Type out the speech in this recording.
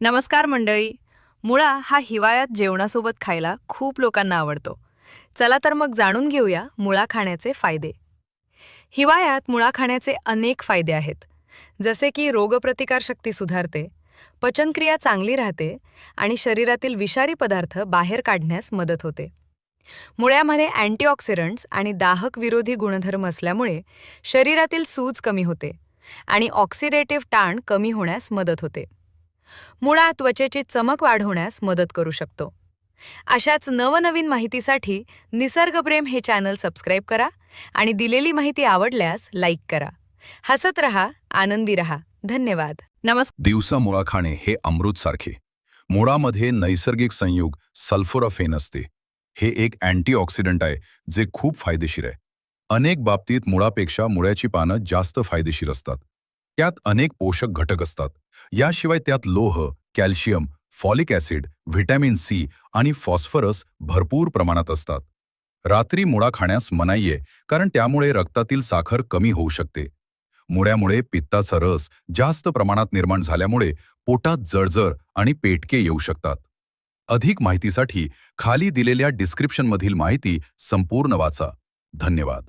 नमस्कार मंडळी. मुळा हा हिवाळ्यात जेवणासोबत खायला खूप लोकांना आवडतो. चला तर मग जाणून घेऊया मुळा खाण्याचे फायदे. हिवाळ्यात मुळा खाण्याचे अनेक फायदे आहेत. जसे की रोगप्रतिकारशक्ती सुधारते पचनक्रिया चांगली राहते आणि शरीरातील विषारी पदार्थ बाहेर काढण्यास मदत होते. मुळ्यामध्ये अँटीऑक्सिडंट्स आणि दाहक विरोधी गुणधर्म असल्यामुळे शरीरातील सूज कमी होते आणि ऑक्सिडेटिव्ह ताण कमी होण्यास मदत होते. मुळा त्वचेची चमक वाढवण्यास मदत करू शकतो. अशाच नवनवीन माहितीसाठी निसर्गप्रेम हे चॅनल सबस्क्राईब करा आणि दिलेली माहिती आवडल्यास लाईक करा. हसत रहा आनंदी रहा. धन्यवाद. नमस्कार. दिवसा मुळा खाणे हे अमृतसारखे मुळामध्ये नैसर्गिक संयुग सल्फोराफेन असते. हे एक अँटीऑक्सिडंट आहे जे खूप फायदेशीर आहे. अनेक बाबतीत मुळापेक्षा मुळ्याची पानं जास्त फायदेशीर असतात. त्यात अनेक पोषक घटक असतात. याशिवाय त्यात लोह calcium folic acid vitamin C आणि फॉस्फरस भरपूर प्रमाणात असतात. रात्री मुळा खाण्यास मनाई आहे कारण त्यामुळे रक्तातील साखर कमी होऊ शकते. मुळ्यामुळे पित्ताचा रस जास्त प्रमाणात निर्माण झाल्यामुळे पोटात जळजळ आणि पेटके येऊ शकतात. अधिक माहितीसाठी खाली दिलेल्या डिस्क्रिप्शनमधील माहिती संपूर्ण वाचा. धन्यवाद.